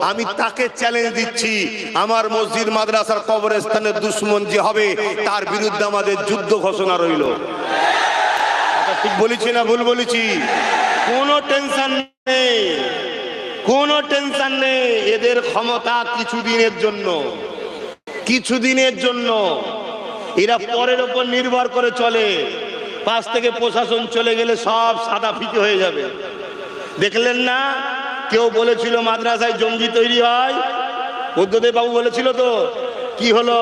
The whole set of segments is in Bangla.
আমি তাকে চ্যালেঞ্জ দিচ্ছি। আমার মসজিদ মাদ্রাসার কবরস্থানের দুশ্মন যে হবে, তার বিরুদ্ধে আমাদের যুদ্ধ ঘোষণা রইল। ঠিক বলেছি না ভুল বলেছি? কোনো টেনশন নেই। কোনো টেনশন নেই। এদের ক্ষমতা কিছুদিনের জন্য। কিছুদিনের জন্য। এরা পরের ওপর নির্ভর করে চলে। পাশ থেকে প্রশাসন চলে গেলে সব সাদা ফিকে হয়ে যাবে। দেখলেন না? কেউ বলেছিল মাদ্রাসায় জঙ্গি তৈরি হয়? বুদ্ধদেব বাবু বলেছিল তো। কি হলো?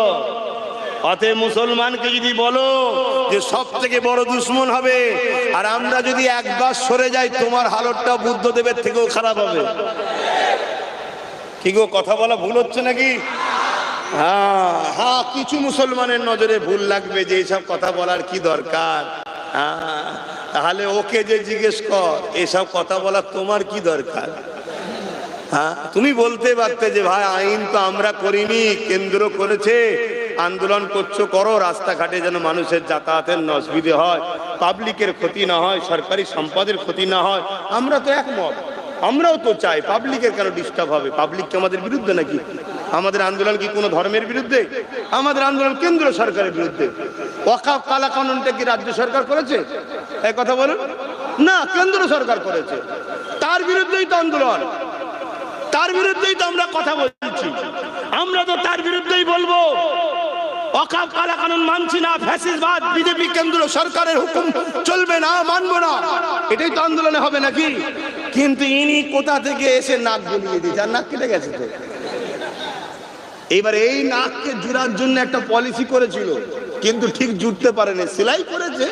অতএব মুসলমানকে যদি বলো যে সব থেকে বড় দুশ্মন হবে, আর আমরা যদি একবার সরে যাই, তোমার হালতটা বুদ্ধদেবের থেকেও খারাপ হবে। কি গো, কথা বলা ভুল হচ্ছে নাকি? হ্যাঁ হ্যাঁ কিছু মুসলমানের নজরে ভুল লাগবে যে এইসব কথা বলার কি দরকার? হ্যাঁ তাহলে ওকে যে জিজ্ঞেস কর, এসব কথা বলার তোমার কি দরকার? হ্যাঁ? তুমি বলতে পারতে যে, ভাই, আইন তো আমরা করিনি, কেন্দ্র করেছে, আন্দোলন করছ, করো, রাস্তাঘাটে যেন মানুষের যাতায়াতের অসুবিধে হয়, পাবলিকের ক্ষতি না হয়, সরকারি সম্পদের ক্ষতি না হয়, আমরা তো একমত, আমরাও তো চাই, পাবলিকের কেন ডিস্টার্ব হবে পাবলিক কি আমাদের বিরুদ্ধে নাকি? আমাদের আন্দোলন কি কোনো ধর্মের বিরুদ্ধে? আমাদের আন্দোলন কেন্দ্র সরকারের বিরুদ্ধে, ওয়াকাফ কালা কানুনটা কি রাজ্য সরকার করেছে? এই কথা বলুন, না, কেন্দ্র সরকার করেছে, তার বিরুদ্ধেই তো আন্দোলন তার বিরুদ্ধেই তো আমরা কথা বলছি। আমরা তো তার বিরুদ্ধেই বলব। তো আন্দোলনে হবে নাকি? কিন্তু এবার এই নাককে জুড়ার জন্য একটা পলিসি করেছিল। কিন্তু ঠিক জুড়তে পারেনি, সেলাই করেছে।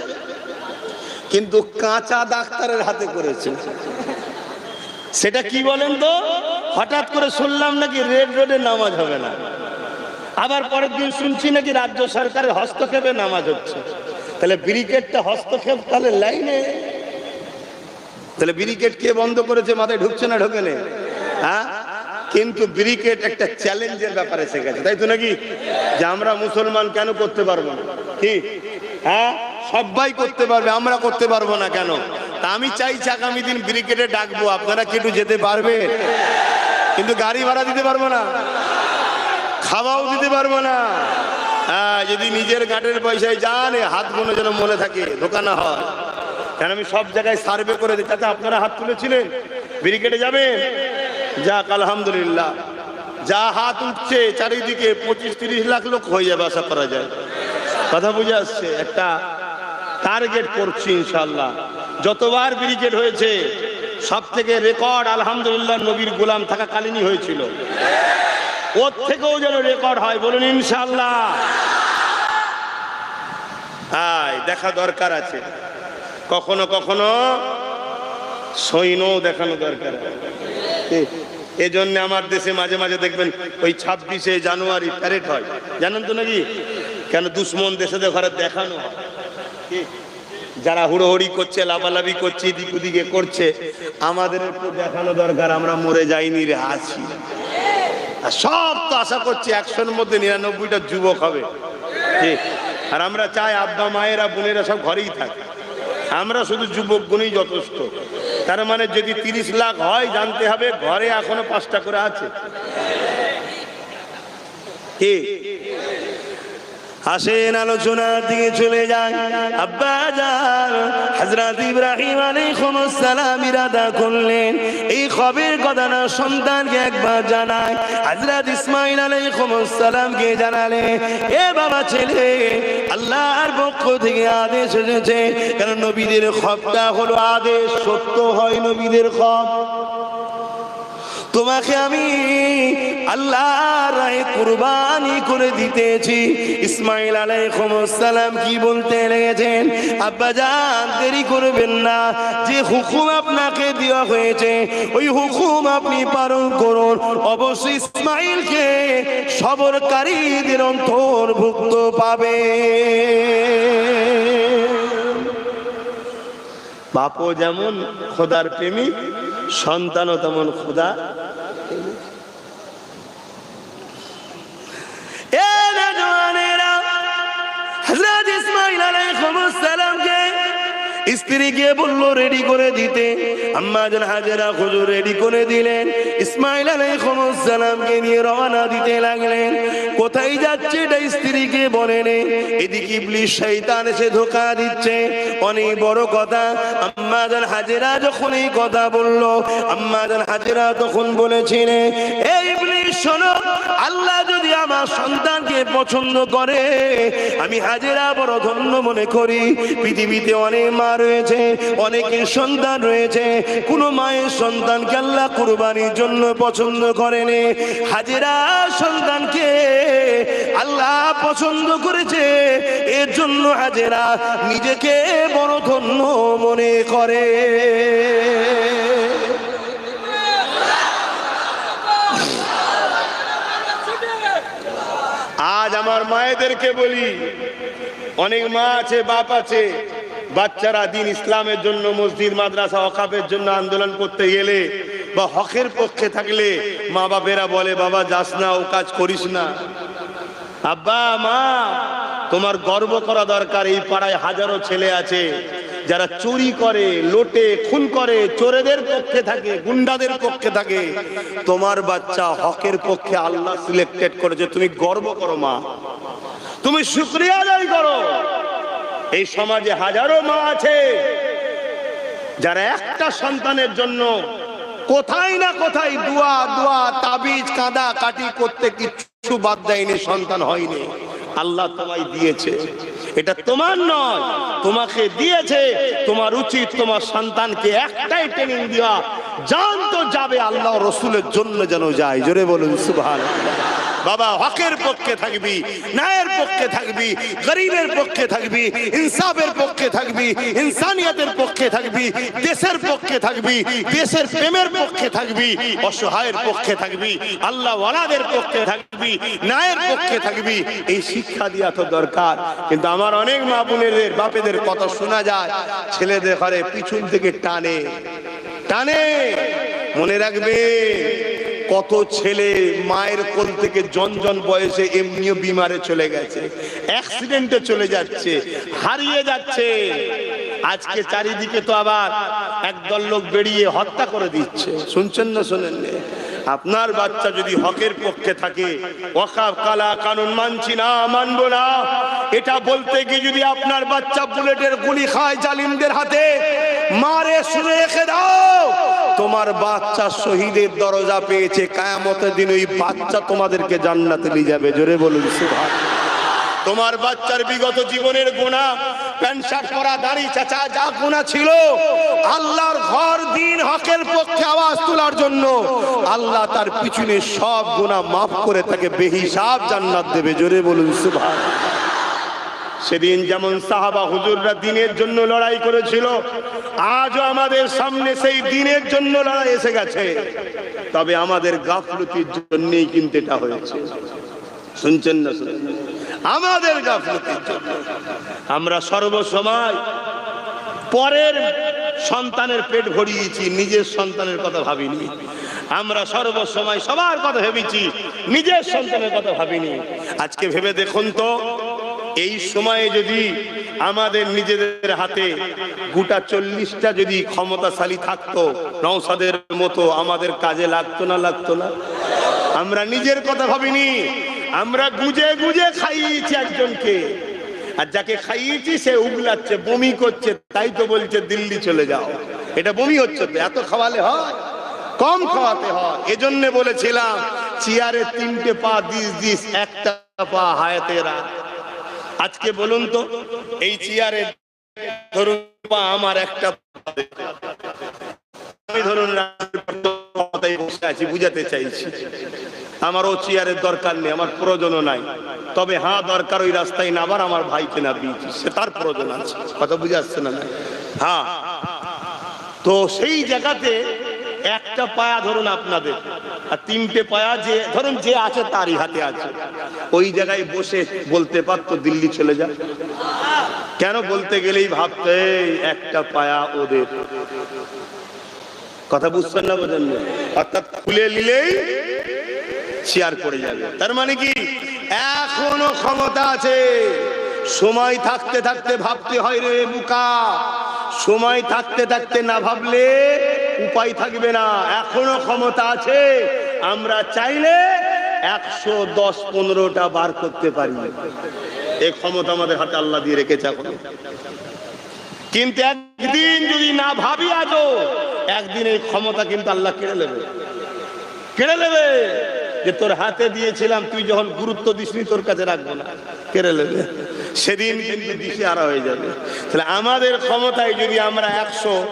কিন্তু কাঁচা ডাক্তারের হাতে করেছে। সেটা কি বলেন তো? হঠাৎ করে শুনলাম নাকি রেড রোডে নামাজ হবে না। আবার পরের দিন শুনছি নাকি রাজ্য সরকারের হস্তক্ষেপে নামাজ হচ্ছে। তাহলে ব্রিগেডটা হস্তক্ষেপ তাহলে লাইনে। তাহলে ব্রিগেড কে বন্ধ করেছে, মাথায় ঢুকছে না, ঢোকে হ্যাঁ? কিন্তু ব্রিগেড একটা চ্যালেঞ্জের ব্যাপারে এসে গেছে তাই তো নাকি? যে আমরা মুসলমান কেন করতে পারব না? কি? হ্যাঁ? সবাই করতে পারবে, আমরা করতে পারব না কেন? তা আমি চাইছি আগামী দিন ব্রিগেডে ডাকবো, আপনারা কি একটু যেতে পারবে কিন্তু গাড়ি ভাড়া দিতে পারব না। খাওয়াও দিতে পারব না। হ্যাঁ যদি নিজের গাটের পয়সায় যান হাত হাতগুলো যেন মনে থাকে, দোকানা হয়। কেন আমি সব জায়গায় সার্ভে করে দিই, তাতে আপনারা হাত তুলেছিলেন। ব্রিগেডে যাবেন? যাক, আলহামদুলিল্লাহ। যা হাত উঠছে, চারিদিকে পঁচিশ তিরিশ লাখ লোক হয়ে যাবে, আশা করা যায়। কথা বুঝে আসছে? একটা টার্গেট করছি ইনশাল্লাহ যতবার ব্রিগেড হয়েছে সব থেকে রেকর্ড আলহামদুলিল্লাহ নবীর গোলাম থাকা কালীনই হয়েছিল। ওর থেকেও যেন রেকর্ড হয়, বলুন ইনশাল্লাহ আয় দেখা দরকার আছে। কখনো কখনো সৈন্যও দেখানো দরকার। এই জন্য আমার দেশে মাঝে মাঝে দেখবেন ওই ছাব্বিশে জানুয়ারি প্যারেড হয়। জানেন তো নাকি? কেন দুশ্মন দেশে দেখানো হয়? যারা হুড়োহুড়ি করছে লাভালাভি করছে, এদিক ওদিকে করছে, আমাদের একটু দেখানো দরকার, আমরা মরে যাইনি রে, আছি। সব তো আশা করছি একশোর মধ্যে নিরানব্বইটা যুবক হবে। আর আমরা চাই আব্বা, মায়েরা, বোনেরা সব ঘরেই থাকে। আমরা শুধু যুবক গুণেই যথেষ্ট। তার মানে যদি তিরিশ লাখ হয়, জানতে হবে ঘরে এখনও পাঁচটা করে আছে। আসেন আলোচনার দিকে চলে যান আব্বা যান হযরত ইব্রাহিম আলাইহিস সালাম ইরাদা করলেন। এই খবর কথা না সন্তানকে একবার জানায় হযরত ইসমাঈল আলাইহিস সালামকে জানালে এ বাবা ছেলে, আল্লাহর পক্ষ থেকে আদেশ এসেছে। কারণ নবীদের খবরটা হলো আদেশ, সত্য হয় নবীদের খবর তোমাকে আমি আল্লাহ রায়ে কুরবানি করে দিতেছি। ইসমাইল আলাইহিসসালাম কি বলতে লেগেছেন? আব্বা জান, দেরি করবেন না। যে হুকুম আপনাকে দেওয়া হয়েছে, ওই হুকুম আপনি পালন করুন। অবশ্যই ইসমাইলকে সবরকারীদের অন্তর্ভুক্ত পাবে। বাপও যেমন খোদার প্রেমিক সন্তানও তেমন ক্ষুদা হযরত ইসমাঈল আলাইহিসসালামকে স্ত্রী গিয়ে বলল রেডি করে দিতে। আম্মা হাজেরা রেডি করে দিলেন। ইসমাইল আলাইহিসসালামকে নিয়ে রওনা দিতে লাগলেন। কোথায় যাচ্ছে এটা? স্ত্রীকে বলেন, এদিকে ইবলিশ শয়তান এসে ধোকা দিচ্ছে। অনেক বড় কথা। আম্মা যেন হাজেরা যখন এই কথা বলল, আম্মা হাজেরা তখন বলেছিলেন শোনো, আল্লাহ যদি আমার সন্তানকে পছন্দ করে, আমি হাজেরা বড় ধন্য মনে করি। পৃথিবীতে অনেক মা রয়েছে, অনেকের সন্তান রয়েছে। কোন মায়ের সন্তানকে আল্লাহ কুরবানির জন্য পছন্দ করেনি। হাজেরা সন্তানকে আল্লাহ পছন্দ করেছে। এর জন্য হাজেরা নিজেকে বড় ধন্য মনে করে আজ আমার মায়েদেরকে বলি, অনেক মা আছে, বাপ আছে, বাচ্চারা দিন ইসলামের জন্য মসজিদ, মাদ্রাসা অকাপের জন্য আন্দোলন করতে গেলে বা হকের পক্ষে থাকলে মা বাপেরা বলে, বাবা, যাস না, ও কাজ করিস না। আব্বা, মা, তোমার গর্ব করা দরকার, এই পাড়ায় হাজারো ছেলে আছে যারা চুরি করে, লোটে, খুন করে, চোরেদের পক্ষে থাকে, গুন্ডাদের পক্ষে থাকে, তোমার বাচ্চা হকের পক্ষে আল্লাহ সিলেক্টেড করেছে। তুমি গর্ব করো মা। তুমি শুক্রিয়া আদায় করো। এই সমাজে হাজারো মা আছে, যারা একটা সন্তানের জন্য কোথায় না কোথায় দোয়া দোয়া, তাবিজ, কাঁদা, কাটি করতে কিচ্ছু বাদ দেয়নি, সন্তান হয়নি। আল্লাহ তোমায় দিয়েছে। এটা তোমার নয়, তোমাকে দিয়েছে তোমার উচিত তোমার সন্তানকে একটাই ট্রেনিং দেওয়া। জান তো যাবে আল্লাহ রসুলের জন্য যেন যায়। জোরে বলুন সুভান বাবা, হকের পক্ষে থাকবি, ন্যায়ের পক্ষে থাকবি, গরিবের পক্ষে থাকবি, ইনসাফের পক্ষে থাকবি, ইনসানিয়তের পক্ষে থাকবি, দেশের পক্ষে থাকবি, দেশের প্রেমের পক্ষে থাকবি, অসহায়ের পক্ষে থাকবি আল্লাহ ওয়ালাদের পক্ষে থাকবি, ন্যায়ের পক্ষে থাকবি। এই শিক্ষা দেওয়া তো দরকার। কিন্তু আমার অনেক মা বোনেদের, বাপেদের কথা শোনা যায়, ছেলেদের ঘরে পিছন থেকে টানে। টানে। মনে রাখবে কত ছেলে মায়ের কোল থেকে জনজন বয়সে এমনিও বিমারে চলে গেছে অ্যাক্সিডেন্টে চলে যাচ্ছে, হারিয়ে যাচ্ছে। আজকে চারিদিকে তো আবার একদল লোক বেরিয়ে হত্যা করে দিচ্ছে। শুনছেন না শোনেন? আপনার বাচ্চা যদি হকের পক্ষে থাকে কালা কানুন মানছি না, মানব না। এটা বলতে গিয়ে যদি আপনার বাচ্চা বুলেটের গুলি খায় জালিমদের হাতে, মারে শুনে রেখে দাও। তোমার বাচ্চা শহীদের দরজা পেয়েছে, কায়ামতের দিন ওই বাচ্চা তোমাদেরকে জান্নাতে নিয়ে যাবে। জোরে বলুন সুভাষ তোমার বাচ্চার বিগত জীবনের গোনা প্যান্ট পরা, দাড়ি, চাচা, যা গোনা ছিল, আল্লাহর ঘর, দিন, হকের পক্ষে আওয়াজ তোলার জন্য আল্লাহ তার পিছনে সব গোনা মাফ করে তাকে বেহিসাব জান্নাত দেবে। জোরে বলুন সুভাষ সেদিন যেমন সাহাবা হুজুররা দিনের জন্য লড়াই করেছিল, আজও আমাদের সামনে সেই দিনের জন্য লড়াই এসে গেছে। তবে আমাদের গাফলতির জন্যই কিন্তু এটা হয়েছে। শুনছেন না? আমাদের গাফলতির জন্য। আমরা সর্বসময় পরের সন্তানের পেট ভরিয়েছি, নিজের সন্তানের কথা ভাবিনি। আমরা সর্বসময় সবার কথা ভেবেছি, নিজের সন্তানের কথা ভাবিনি। আজকে ভেবে দেখুন তো এই সময়ে যদি আমাদের নিজেদের হাতে গোটা চল্লিশটা যদি ক্ষমতাশালী থাকতো নৌসাদের মতো আমাদের কাজে লাগতো না লাগতো না? আমরা নিজের কথা ভাবিনি। আমরা গুজে গুজে খাইয়েছি একজনকে। আর যাকে খাইয়েছি সে উগলাচ্ছে, বমি করছে, তাই তো বলছে, দিল্লি চলে যাও। এটা বমি হচ্ছে তো, এত খাওয়ালে হয়? কম খাওয়াতে হয়। এজন্য বলেছিলাম, চেয়ারে তিনটে পা দিস দিস, একটা পা হায়াতেরা আজকে বলুন তো, এই চেয়ারে ধরুন পা আমার একটা আমি ধরুন বসে আছি, বুঝাতে চাইছি। আমারও চেয়ারের দরকার নেই, আমার প্রয়োজনও নাই। তবে হ্যাঁ দরকার ওই রাস্তায় না আবার আমার ভাইকে না দিয়েছি, সে তার প্রয়োজন আছে। কথা বুঝে আসছে না? হ্যাঁ। তো সেই জায়গাতে একটা পায়া ধরুন আপনাদের, আর তিনটে পায়া যে, ধরুন যে আছে তারই হাতে আছে। ওই জায়গায় বসে বলতে পারতো দিল্লি চলে যা কেন বলতে গেলেই ভাবতে একটা পায়া ওদের। কথা বুঝছেন না বোঝেন অর্থাৎ খুলে নিলেই চেয়ার করে যাবে। তার মানে কি? এখনও ক্ষমতা আছে। সময় থাকতে থাকতে ভাবতে হয় রে বুকা। সময় থাকতে থাকতে না ভাবলে উপায় থাকবে না। এখনও ক্ষমতা আছে। আমরা চাইলে একশো দশ পনেরোটা বার করতে পারি। এই ক্ষমতা আমাদের হাতে আল্লাহ দিয়ে রেখেছে এখন। কিন্তু একদিন যদি না ভাবি আজও, একদিন এই ক্ষমতা কিন্তু আল্লাহ কেড়ে নেবে। কেড়ে নেবে যে তোর হাতে দিয়েছিলাম, তুই যখন গুরুত্ব দিসনি, তোর কাছে রাখব না। কেড়ে নেবে। সেদিন কিন্তু দিশে আরা হয়ে যাবে। তাহলে আমাদের ক্ষমতায় যদি আমরা একশো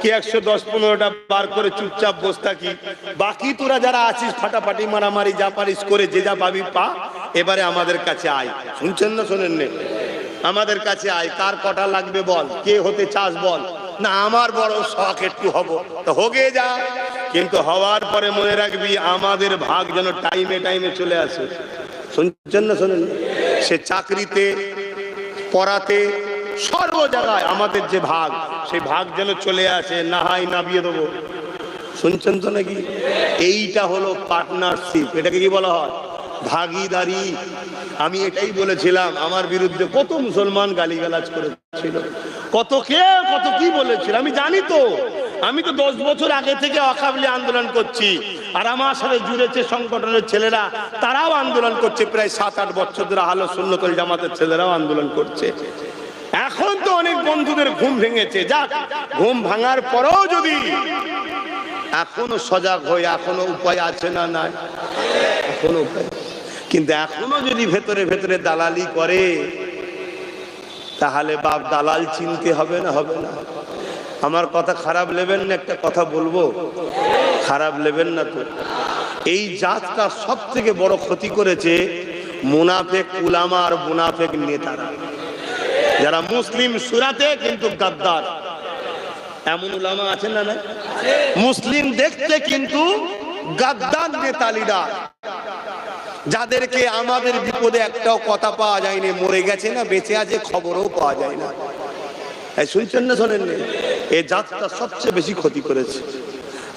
কি একশো দশ পনেরোটা বার করে চুপচাপ বসে থাকি। বাকি তোরা যারা আছিস, ফাটাফাটি মারামারি যা পারিস করে, যে যা পাবি পা, এবারে আমাদের কাছে আয়। শুনছেন না শোনেন নে আমাদের কাছে আয়। কার কটা লাগবে বল? কে হতে চাস বল? না, আমার বড় শখ একটু হব। তো হোগে যা। কিন্তু হওয়ার পরে মনে রাখবি, আমাদের ভাগ যেন টাইমে টাইমে চলে আসে। শুনছেন না শোনেন সে চাকরিতে, পড়াতে, সর্ব জায়গায় আমাদের যে ভাগ সেই ভাগ যেন চলে আসে না হয় না বিয়ে দেবো। শুনছেন তো নাকি? এইটা হলো পার্টনারশিপ এটাকে কি বলা হয়? ভাগিদারি। আমি এটাই বলেছিলাম, আমার বিরুদ্ধে কত মুসলমান গালিগালাজ করেছিল। কত কে, কত কি বলেছিল, আমি জানি তো। আমি তো দশ বছর আগে থেকে অকাবলি আন্দোলন করছি, আর আমার সাথে জুড়েছে সংগঠনের ছেলেরা, তারাও আন্দোলন করছে। প্রায় সাত আট বছর ধরে আলো শূন্য শূন্যতল জামাতের ছেলেরাও আন্দোলন করছে। অনেক বন্ধুদের ঘুম ভেঙেছে, যাক, ঘুম ভাঙার পরেও যদি এখনও সজাগ হয়ে এখনও উপায় আছে না নাই? এখনও উপায় কিন্তু এখনও যদি ভেতরে ভেতরে দালালি করে, তাহলে বাপ দালাল চিনতে হবে না হবে না। আমার কথা খারাপ নেবেন না, একটা কথা বলব? খারাপ নেবেন না তো। এই জাতটা সব থেকে বড় ক্ষতি করেছে মুনাফেক উলামা আর মুনাফেক নেতারা। যারা মুসলিম সুরাতে কিন্তু গাদ্দার। এমন উলামা আছেন না না মুসলিম দেখতে কিন্তু গাদ্দার নেতা লিডার যাদেরকে আমাদের বিপদে একটাও কথা পাওয়া যায়নি, মরে গেছে না, বেঁচে আছে, খবরও পাওয়া যায় না। শুনছেন না শোনেন? এই জাতটা সবচেয়ে বেশি ক্ষতি করেছে।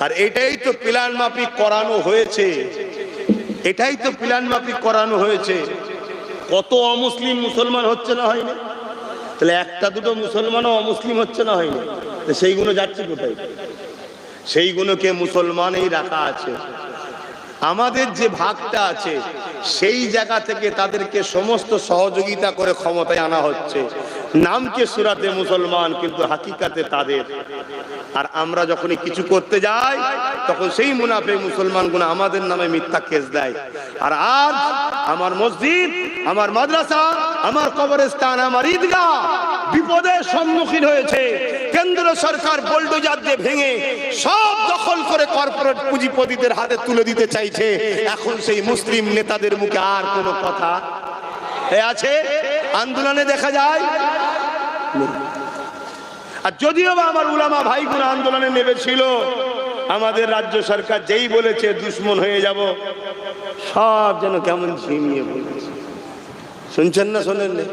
আর এটাই তো প্ল্যান মাফিক করানো হয়েছে। এটাই তো প্ল্যান মাফিক করানো হয়েছে। কত অমুসলিম মুসলমান হচ্ছে না হয়নি? তাহলে একটা দুটো মুসলমানও অমুসলিম হচ্ছে না হয়নি? সেইগুলো যাচ্ছে কোথায়? সেইগুলোকে মুসলমানই রাখা আছে। আমাদের যে ভাগটা আছে, সেই জায়গা থেকে তাদেরকে সমস্ত সহযোগিতা করে ক্ষমতায় আনা হচ্ছে। নামকে সুরাতে মুসলমান, কিন্তু হাকিকাতে তাদের। আর আমরা যখনই কিছু করতে যাই, তখন সেই মুনাফে মুসলমানগুলো আমাদের নামে মিথ্যা কেস দেয়। আর আজ আমার মসজিদ, আমার মাদ্রাসা, আমার কবরস্থান, আমার ঈদগাহ বিপদের সম্মুখীন হয়েছে। কেন্দ্র সরকার বোল্ডোজার দিয়ে ভেঙে সব দখল করে কর্পোরেট পুঁজিপতিদের হাতে তুলে দিতে চাইছে। এখন সেই মুসলিম নেতাদের মুখে আর কোনো কথা আছে? আন্দোলনে দেখা যায়। আর যদিও বা আমার উলামা ভাই ভাইগুলো আন্দোলনে নেমেছিল, আমাদের রাজ্য সরকার যেই বলেছে, দুশ্মন হয়ে যাব, সব যেন কেমন ঝিমিয়ে বলেছে শুনছেন না শোনেন না?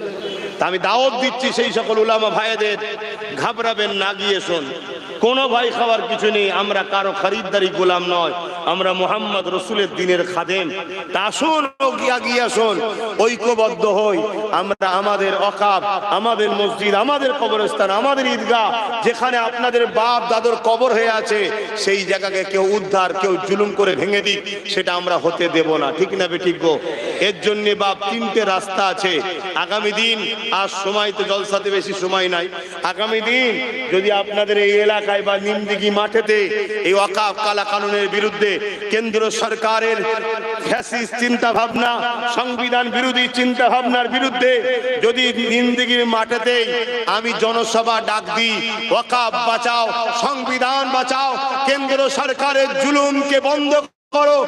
তা আমি দাওয়াত দিচ্ছি সেই সকল উলামা ভাইদের। ঘাবড়াবেন না, গিয়ে শোন। কোনো ভাই খাওয়ার কিছু নেই, আমরা কারও খরিদ্দারি গোলাম নয়, আমরা মোহাম্মদ রসুলের দিনের খাদেম। তা ও গিয়া গিয়া শোন, ঐক্যবদ্ধ হই। আমরা আমাদের অকাব, আমাদের মসজিদ, আমাদের কবরস্থান, আমাদের ঈদগাহ, যেখানে আপনাদের বাপ দাদুর কবর হয়ে আছে, সেই জায়গাকে কেউ উদ্ধার, কেউ জুলুম করে ভেঙে দিক, সেটা আমরা হতে দেব না। ঠিক না বেঠিক গো? এর জন্য বাপ তিনটে রাস্তা আছে। আগামী দিন আর সময় তো জলসাতে বেশি সময় নাই। আগামী দিন যদি আপনাদের এই এলাকায় বা নিমদিঘি মাঠেতে এই অকাপ কালা কানুনের বিরুদ্ধে কেন্দ্র সরকারের ফ্যাসিস্ট চিন্তা ভাবনা সংবিধান বিরোধী চিন্তা ভাবনার বিরুদ্ধে যদি নিমদিঘির মাঠেতে আমি জনসভা ডাক দিই ওয়াকাব বাঁচাও, সংবিধান বাঁচাও, কেন্দ্র সরকারের জুলুমকে বন্ধ করো।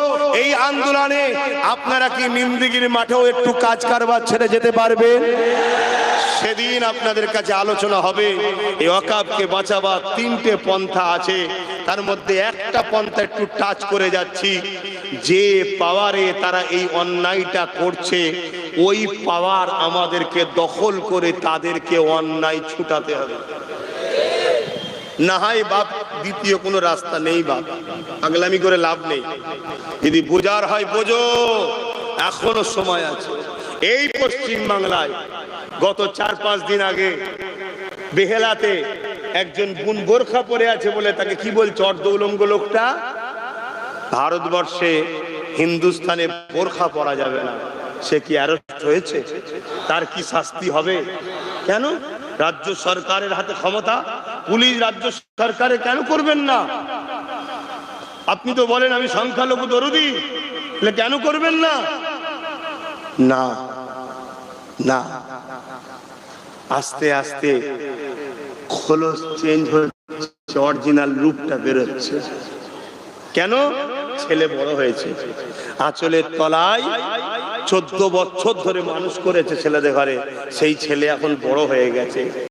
এই আন্দোলনে আপনারা কি নিমদিগির মাঠেও একটু কাজ কারবার ছেড়ে যেতে পারবেন? সেদিন আপনাদের কাছে আলোচনা হবে। এই অকাবকে বাঁচাবার তিনটে পন্থা আছে। তার মধ্যে একটা পন্থা একটু টাচ করে যাচ্ছি। যে পাওয়ারে তারা এই অন্যায়টা করছে, ওই পাওয়ার আমাদেরকে দখল করে তাদেরকে অন্যায় ছুটাতে হবে। না হয় বাপ, দ্বিতীয় কোনো রাস্তা নেই বাপ। পাগলামি করে লাভ নেই। যদি বোঝার হয় বোঝো, এখনও সময় আছে। এই পশ্চিম বাংলায় গত চার পাঁচ দিন আগে বেহেলাতে একজন বুন বোরখা পরে আছে বলে তাকে কি বলছে অর্ধউলঙ্গ লোকটা? ভারতবর্ষে হিন্দুস্তানে বোরখা পরা যাবে না। সে কি অ্যারেস্ট হয়েছে? তার কি শাস্তি হবে? কেন? রাজ্য সরকারের হাতে ক্ষমতা? পুলিশ রাজ্য সরকারে কেন করবেন না? আপনি তো বলেন আমি সংখ্যালঘু দরদি কেন করবেন না? না না। আস্তে আস্তে খোলস চেঞ্জ হচ্ছে অরিজিনাল রূপটা বেরোচ্ছে। কেন? ছেলে বড় হয়েছে। আঁচলের তলায় চোদ্দ বছর ধরে মানুষ করেছে ছেলেদের ঘরে। সেই ছেলে এখন বড় হয়ে গেছে।